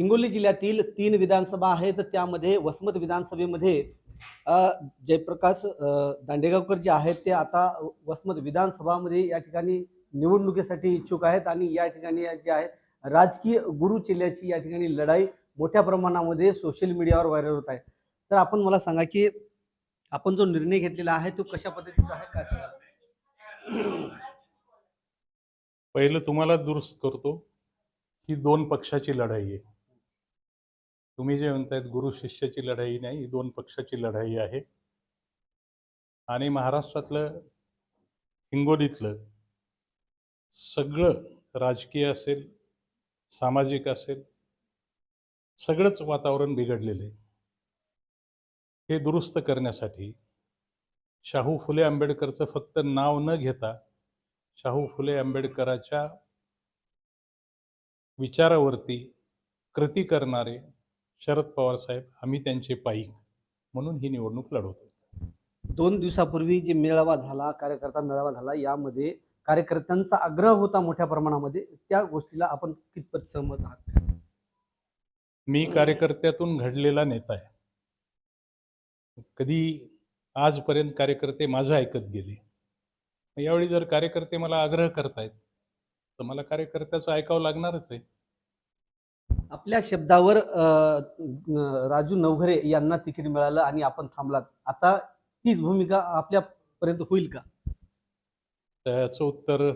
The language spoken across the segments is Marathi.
हिंगोली जिल्ह्यातील तीन विधानसभा आहेत. त्यामध्ये वसमत विधानसभेमध्ये जयप्रकाश दांडेगावकर जे आहेत ते आता वसमत विधानसभामध्ये या ठिकाणी निवडणुकीसाठी इच्छुक आहेत आणि या ठिकाणी जे आहे राजकीय गुरु चिल्ल्याची या ठिकाणी लढाई मोठ्या प्रमाणामध्ये सोशल मीडियावर व्हायरल होत आहे. तर आपण मला सांगा की आपण जो निर्णय घेतलेला आहे तो कशा पद्धतीचा आहे? काय सांगा पहिलं तुम्हाला दुरुस्त करतो ही दोन पक्षाची लढाई आहे. तुम्ही जे म्हणतायत गुरु शिष्याची लढाई नाही ही दोन पक्षाची लढाई आहे. आणि महाराष्ट्रातलं हिंगोलीतलं सगळं राजकीय असेल सामाजिक असेल सगळंच वातावरण बिघडलेलं आहे. हे दुरुस्त करण्यासाठी शाहू फुले आंबेडकरचं फक्त नाव न घेता शाहू फुले आंबेडकराच्या विचारावरती कृती करणारे शरद पवार साहेब आम्ही त्यांचे पाईक म्हणून ही निवडणूक लढवतो दोन दिवसापूर्वी जे मेळावा झाला कार्यकर्ता मेळावा झाला यामध्ये कार्यकर्त्यांचा आग्रह होता मोठ्या प्रमाणामध्ये. त्या गोष्टीला आपण कितपत सहमत आहात? मी कार्यकर्त्यातून घडलेला नेता आहे. कधी आजपर्यंत कार्यकर्ते माझं ऐकत गेले. यावेळी जर कार्यकर्ते मला आग्रह करतायत तर मला कार्यकर्त्याचं ऐकावं लागणारच आहे. आपल्या शब्दावर राजू नवघरे यांना तिकीट मिळालं आणि आपण थांबलात. आता तीच भूमिका आपल्यापर्यंत होईल का? त्याचं उत्तर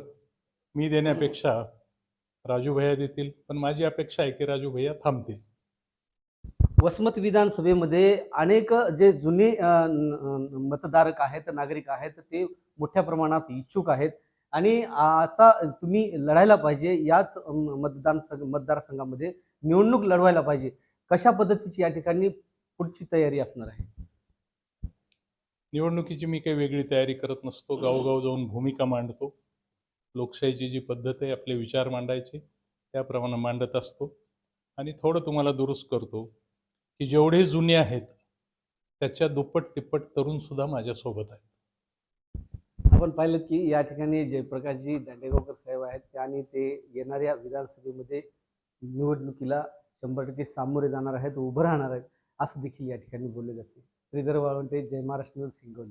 मी देण्यापेक्षा राजू भैया देतील पण माझी अपेक्षा आहे की राजू भैया थांबतील. वसमत विधानसभेमध्ये अनेक जे जुने मतदारक आहेत नागरिक आहेत ते मोठ्या प्रमाणात इच्छुक आहेत. आणि आता तुम्ही लढायला पाहिजे याच मतदान संघ- मतदारसंघामध्ये निवडणूक लढवायला पाहिजे. कशा पद्धतीची या ठिकाणी पुढची तयारी असणार आहे? निवडणुकीची मी काही वेगळी तयारी करत नसतो. गावोगाव जाऊन भूमिका मांडतो. लोकशाहीची जी पद्धत आहे आपले विचार मांडायचे त्याप्रमाणे मांडत असतो. आणि थोडं तुम्हाला दुरुस्त करतो की जेवढे जुने आहेत त्याच्या दुप्पट तिप्पट तरुण सुद्धा माझ्यासोबत आहेत. आपण पाहिलं की या ठिकाणी जयप्रकाशजी दांडेगावकर साहेब आहेत आणि ते येणाऱ्या विधानसभेमध्ये निवडणुकीला शंभर टक्के सामोरे जाणार आहेत उभं राहणार आहेत असं देखील या ठिकाणी बोलले जाते. श्रीधर वाळवंटे जय महाराष्ट्र सिंगोली